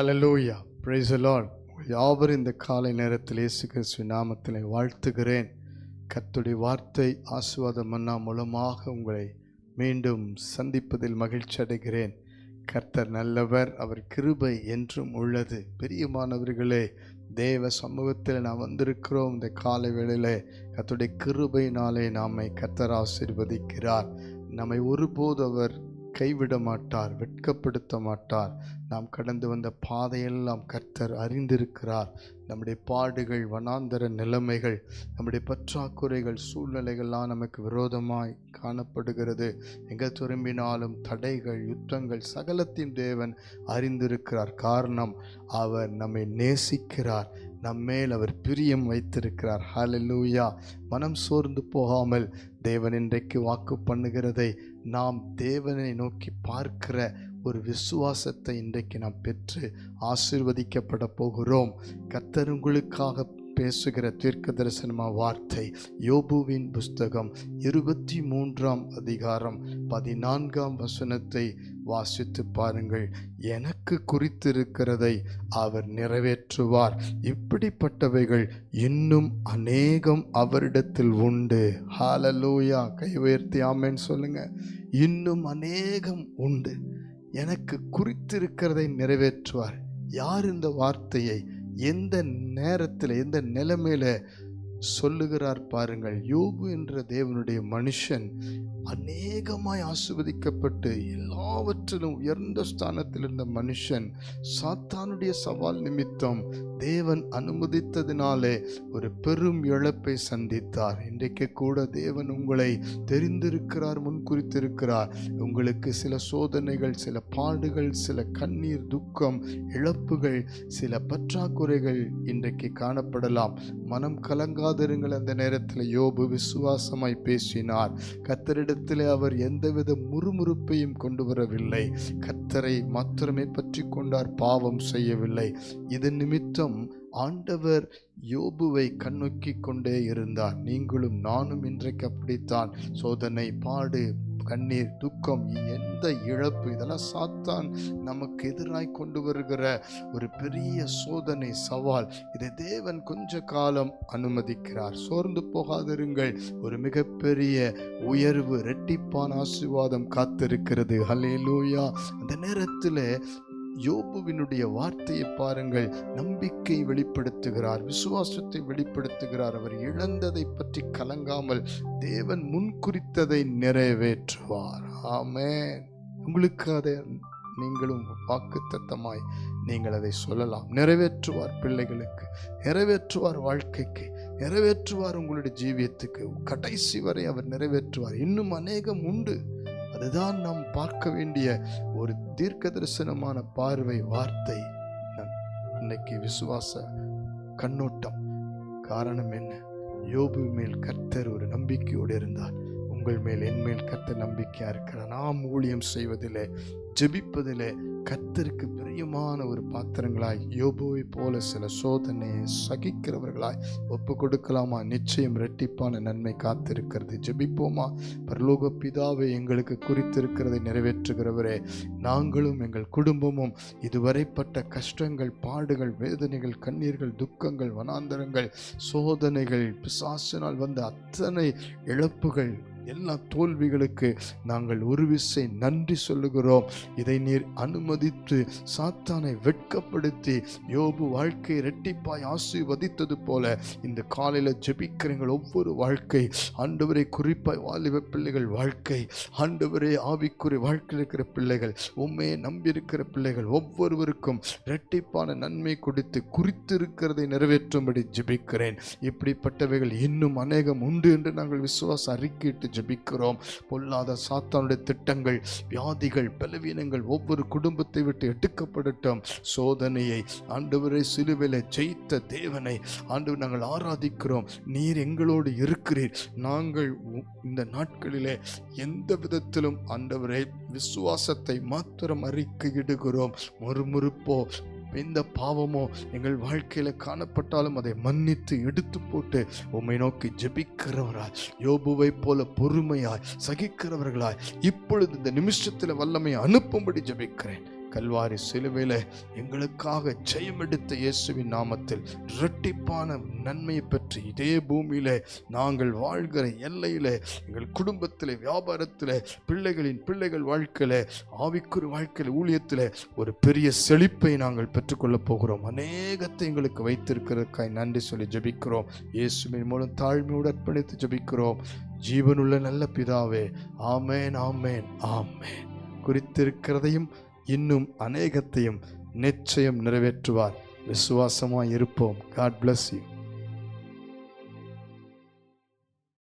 Hallelujah praise the யாவரும் இந்த காலை நேரத்தில் இயேசு கிறிஸ்து நாமத்தில் வாழ்த்துகிறேன். கத்துடைய வார்த்தை ஆசுவாதம் மன்னா மூலமாக உங்களை மீண்டும் சந்திப்பதில் மகிழ்ச்சி அடைகிறேன். கர்த்தர் நல்லவர் அவர் கிருபை என்றும் உள்ளது. பெரியமானவர்களே தேவ சமூகத்தில் நாம் வந்திருக்கிறோம். இந்த காலை வேளையில் கத்துடைய கிருபையினாலே நாமை கர்த்தர் ஆசிர்வதிக்கிறார். நம்மை ஒருபோது அவர் கைவிட மாட்டார் வெட்கப்படுத்த மாட்டார். நாம் கடந்து வந்த பாதையெல்லாம் கர்த்தர் அறிந்திருக்கிறார். நம்முடைய பாடுகள் வனாந்தர நிலைமைகள் நம்முடைய பற்றாக்குறைகள் சூழ்நிலைகள்லாம் நமக்கு விரோதமாய் காணப்படுகிறது. எங்கே திரும்பினாலும் தடைகள் யுத்தங்கள் சகலத்தின் தேவன் அறிந்திருக்கிறார். காரணம் அவர் நம்மை நேசிக்கிறார். நம்மேல் அவர் பிரியம் வைத்திருக்கிறார். ஹலலூயா மனம் சோர்ந்து போகாமல் தேவன் இன்றைக்கு வாக்கு பண்ணுகிறதை நாம் தேவனை நோக்கி பார்க்கிற ஒரு விசுவாசத்தை இன்றைக்கு நாம் பெற்று ஆசிர்வதிக்கப்பட போகிறோம். கத்தருங்களுக்காக பேசுகிற தீர்க்க தரிசனமா வார்த்தை யோபுவின் புஸ்தகம் இருபத்தி மூன்றாம் அதிகாரம் பதினான்காம் வசனத்தை வாசித்து பாருங்கள். எனக்கு குறித்திருக்கிறதை அவர் நிறைவேற்றுவார். இப்படிப்பட்டவைகள் இன்னும் அநேகம் அவரிடத்தில் உண்டு. ஹாலலூயா கை உயர்த்தி ஆமேன்னு சொல்லுங்க. இன்னும் அநேகம் உண்டு. எனக்கு குறித்திருக்கிறதை நிறைவேற்றுவார். யார் இந்த வார்த்தையை எந்த நேரத்தில் எந்த நிலைமையில சொல்லுகிறார் பாருங்கள். யோபு என்ற தேவனுடைய மனுஷன் அநேகமாய் ஆசிர்வதிக்கப்பட்டு எல்லாவற்றிலும் உயர்ந்த ஸ்தானத்தில் இருந்த மனுஷன் சாத்தானுடைய சவால் நிமித்தம் தேவன் அனுமதித்ததினாலே ஒரு பெரும் இழப்பை சந்தித்தார். இன்றைக்கு கூட தேவன் உங்களை தெரிந்திருக்கிறார் முன்குறித்திருக்கிறார். உங்களுக்கு சில சோதனைகள் சில பாடுகள் சில கண்ணீர் துக்கம் இழப்புகள் சில பற்றாக்குறைகள் இன்றைக்கு காணப்படலாம். மனம் கலங்கா கலங்காதிருங்கள் அந்த நேரத்தில் யோபு விசுவாசமாய் பேசினார். கத்தரிடத்தில் அவர் எந்தவித முறுமுறுப்பையும் கொண்டு வரவில்லை. கத்தரை மாத்திரமே பற்றி கொண்டார் பாவம் செய்யவில்லை. இது நிமித்தம் ஆண்டவர் யோபுவை கண்ணோக்கி கொண்டே இருந்தார். நீங்களும் நானும் இன்றைக்கு அப்படித்தான். சோதனை பாடு கண்ணீர் துக்கம் எந்த இழப்பு இதெல்லாம் சாத்தான் நமக்கு எதிராய் கொண்டு வருகிற ஒரு பெரிய சோதனை சவால். இதை தேவன் கொஞ்ச காலம் அனுமதிக்கிறார். சோர்ந்து போகாதிருங்கள். ஒரு மிகப்பெரிய உயர்வு ரெட்டிப்பான ஆசீர்வாதம் காத்திருக்கிறது. ஹல்லேலூயா அந்த நேரத்தில் யோபுவினுடைய வார்த்தையை பாருங்கள். நம்பிக்கை வெளிப்படுத்துகிறார் விசுவாசத்தை வெளிப்படுத்துகிறார். அவர் இழந்ததை பற்றி கலங்காமல் தேவன் முன்குறித்ததை நிறைவேற்றுவார். ஆமே உங்களுக்கு அதை நீங்களும் வாக்குத்தத்தமாய் நீங்கள் அதை சொல்லலாம். நிறைவேற்றுவார் பிள்ளைகளுக்கு நிறைவேற்றுவார் வாழ்க்கைக்கு நிறைவேற்றுவார் உங்களுடைய ஜீவியத்துக்கு. கடைசி வரை அவர் நிறைவேற்றுவார். இன்னும் அநேகம் உண்டு. அதுதான் நாம் பார்க்க வேண்டிய ஒரு தீர்க்க தரிசனமான பார்வை வார்த்தை. நம் இன்னைக்கு விசுவாச கண்ணோட்டம். காரணம் என்ன? யோபு மேல் கர்த்தர் ஒரு நம்பிக்கையோடு இருந்தார். உங்கள் மேல் என் மேல் கர்த்தர் நம்பிக்கையாக இருக்கிற நாம் ஊழியம் செய்வதிலே ஜெபிப்பதிலே கத்தருக்கு பிரியமான ஒரு பாத்திரங்களாய் யோபோவை போல சில சோதனையை சகிக்கிறவர்களாய் ஒப்பு கொடுக்கலாமா? நிச்சயம் ரெட்டிப்பான நன்மை காத்திருக்கிறது. ஜெபிப்போமா? பரலோக பிதாவை எங்களுக்கு குறித்திருக்கிறதை நிறைவேற்றுகிறவரே நாங்களும் எங்கள் குடும்பமும் இதுவரைப்பட்ட கஷ்டங்கள் பாடுகள் வேதனைகள் கண்ணீர்கள் துக்கங்கள் வனாந்தரங்கள் சோதனைகள் பிசாசினால் வந்த அத்தனை இழப்புகள் எல்லா தோல்விகளுக்கு நாங்கள் ஒரு விசை நன்றி சொல்லுகிறோம். இதை நீர் அனுமதித்து சாத்தானை வெட்கப்படுத்தி யோபு வாழ்க்கை ரெட்டிப்பாய் ஆசீர்வதித்தது போல இந்த காலையில் ஜெபிக்கிறீங்கள் ஒவ்வொரு வாழ்க்கை. ஆண்டவரை குறிப்பாய் வாலிப பிள்ளைகள் வாழ்க்கை. ஆண்டவரே ஆவிக்குறி வாழ்க்கையில் இருக்கிற பிள்ளைகள் உண்மையை நம்பியிருக்கிற பிள்ளைகள் ஒவ்வொருவருக்கும் ரெட்டிப்பான நன்மை கொடுத்து குறித்திருக்கிறதை நிறைவேற்றும்படி ஜெபிக்கிறேன். இப்படிப்பட்டவைகள் இன்னும் அநேகம் உண்டு என்று நாங்கள் விசுவாச அறிக்கையிட்டு ஜபிக்கிறோம். பொல்லாத சாத்தானுடைய திட்டங்கள் வியாதிகள் பலவீனங்கள் ஒவ்வொரு குடும்பத்தை விட்டு எடுக்கப்படட்டும். சோதனையை ஆண்டவரை சிலுவையில் ஜெயித்த தேவனை ஆண்டு நாங்கள் ஆராதிக்கிறோம். நீர் எங்களோடு இருக்கிறீர். நாங்கள் இந்த நாட்களிலே எந்த விதத்திலும் ஆண்டவரை விசுவாசத்தை மாத்திரம் அறிக்கையிடுகிறோம். முறுமுறுப்போ எந்த பாவமோ எங்கள் வாழ்க்கையில் காணப்பட்டாலும் அதை மன்னித்து எடுத்து போட்டு உம்மை நோக்கி ஜெபிக்கிறவராய் யோபுவை போல பொறுமையாய் சகிக்கிறவர்களாய் இப்பொழுது இந்த நிமிஷத்தில் வல்லமை அனுப்பும்படி ஜெபிக்கிறேன். கல்வாரி சிலுவையில் எங்களுக்காக ஜெயமெடுத்த இயேசுவின் நாமத்தில் இரட்டிப்பான நன்மையை பற்றி இதே பூமியில் நாங்கள் வாழ்கிற எல்லையில் எங்கள் குடும்பத்தில் வியாபாரத்தில் பிள்ளைகளின் பிள்ளைகள் வாழ்க்கையில் ஆவிக்குறு வாழ்க்கையில் ஊழியத்தில் ஒரு பெரிய செழிப்பை நாங்கள் பெற்றுக்கொள்ளப் போகிறோம். அநேகத்தை எங்களுக்கு வைத்திருக்கிறதுக்காய் நன்றி சொல்லி ஜெபிக்கிறோம். இயேசுவின் மூலம் தாழ்மையோடு அர்ப்பணித்து ஜெபிக்கிறோம். ஜீவனுள்ள நல்ல பிதாவே ஆமேன் ஆமேன் ஆமேன். குறித்திருக்கிறதையும் இன்னும் அநேகத்தையும் நிச்சயம் நிறைவேற்றுவார். விசுவாசமாய் இருப்போம். God bless you